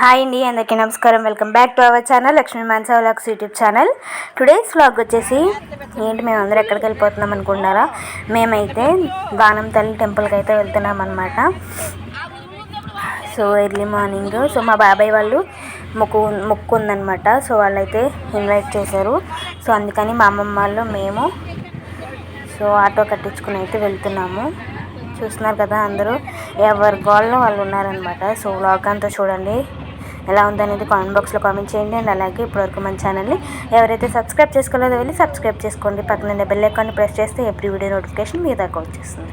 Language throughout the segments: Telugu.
హాయ్ అండి అందరికీ నమస్కారం. Welcome back to our channel Lakshmi Mansa vlogs YouTube channel. Today's vlog వచ్చేసి ఏంటి మేము అందరూ ఎక్కడికి వెళ్ళిపోతున్నాం అనుకుంటున్నారా? మేమైతే దానం తల్లి టెంపుల్కి అయితే వెళ్తున్నాం అనమాట సో ఎర్లీ మార్నింగ్. సో మా బాబాయ్ వాళ్ళు మొక్కు మొక్కు ఉందనమాట సో వాళ్ళైతే ఇన్వైట్ చేశారు. సో అందుకని మా అమ్మమ్మ వాళ్ళు మేము సో ఆటో కట్టించుకుని అయితే వెళ్తున్నాము. చూస్తున్నారు కదా అందరూ? ఎవరి గోల్లో వాళ్ళు ఉన్నారనమాట సో వ్లాగ్ అంతా చూడండి. ఎలా ఉందనేది కామెంట్ బాక్స్లో కామెంట్ చేయండి. అండ్ అలాగే ఇప్పటివరకు మన ఛానల్ని ఎవరైతే సబ్స్క్రైబ్ చేసుకోలేదో వెళ్ళి సబ్స్క్రైబ్ చేసుకోండి. పక్కన బెల్ ఐకాన్ని ప్రెస్ చేస్తే ఎవ్రీ వీడియో నోటిఫికేషన్ మీ దాకా వచ్చేస్తుంది.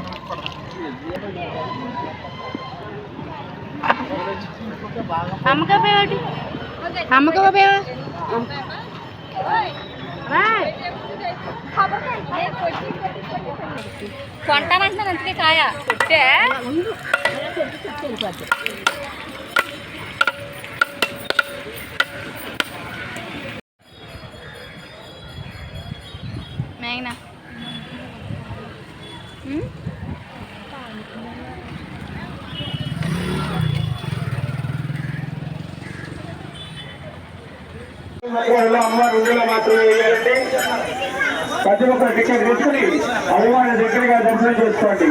దర్శనం చిన్ని కాల్ కడుగు కొంటానంటున్నాను అందుకే కాయ. కొట్టే? మేఘనా? మాత్రమే వేయాలండి. ప్రతి ఒక్కరు టికెట్ తీసుకుని అమ్మవారి దగ్గరగా దర్శనం చేసుకోండి.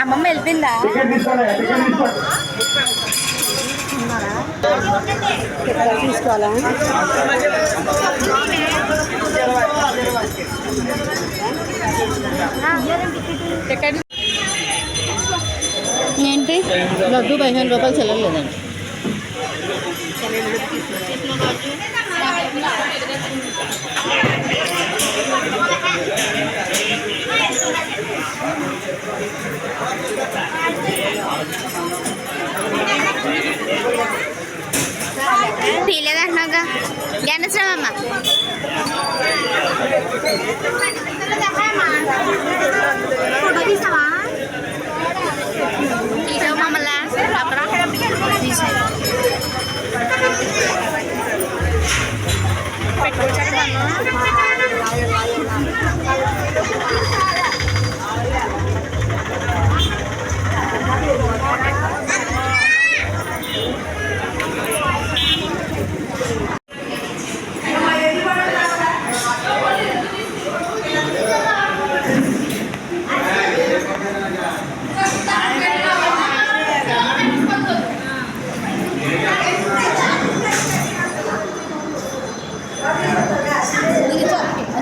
అమ్మమ్మ వెళ్ళిపోయిందా? టికెట్ తీసుకోండి టికెట్ తీసుకోండి ఏంటి? లడ్డు పదిహేను రూపాయలు చెల్లలేదండి తీలేదంటున్నాగా గణశ్రమమ్మ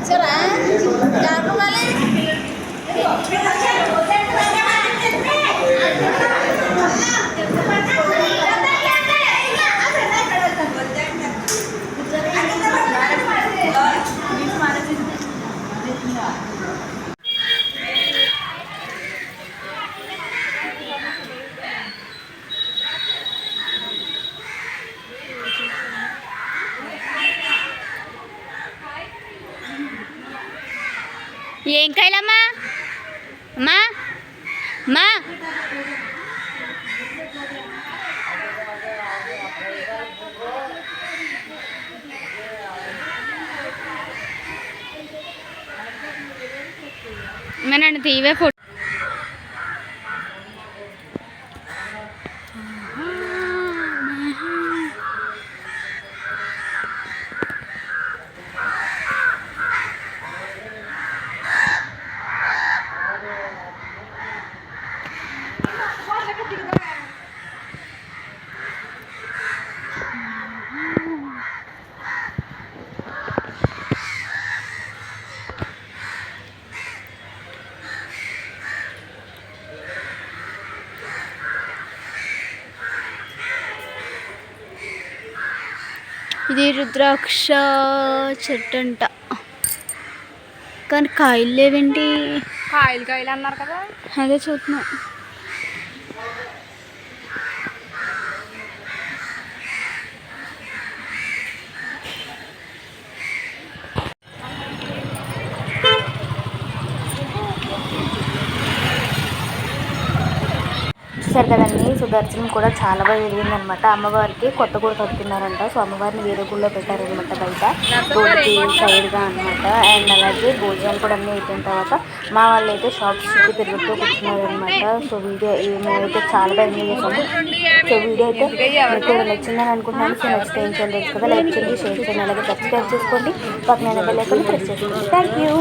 Coba. ఏం కాయలమ్మా? అమ్మా? అమ్మా? నన్ను తీవే ఫోటో ఇది రుద్రాక్ష చెట్టు అంట కానీ కాయలు లేవేంటి కాయలు కాయలు అన్నారు కదా. అదే చూస్తున్నా చూశారు కదండి. సుదర్శనం కూడా చాలా బాగా జరిగిందనమాట. అమ్మవారికి కొత్త కూడా కడుతున్నారంట. సో అమ్మవారిని వేరే గుళ్ళో పెట్టారనమాట బయట. రోడ్డుకి సైడ్గా అనమాట. అండ్ అలాగే భోజనాలు కూడా అన్నీ అయిపోయిన తర్వాత మా వాళ్ళు అయితే షాప్స్ చుట్టూ తిరుగుతూ కూర్చున్నారనమాట. సో వీడియో మేమైతే చాలా బాగా ఎంజాయ్ చేసాము సో వీడియో అయితే మీకు నచ్చిందని అనుకుంటున్నాను. సో నెక్స్ట్ ఏం చేయాలి కదా లైక్ చేయండి షేర్ చేయండి అలాగే సబ్స్క్రైబ్ చేసుకోండి. పక్కన బెల్ ఐకాన్ ప్రెస్ చేసుకోండి. Thank you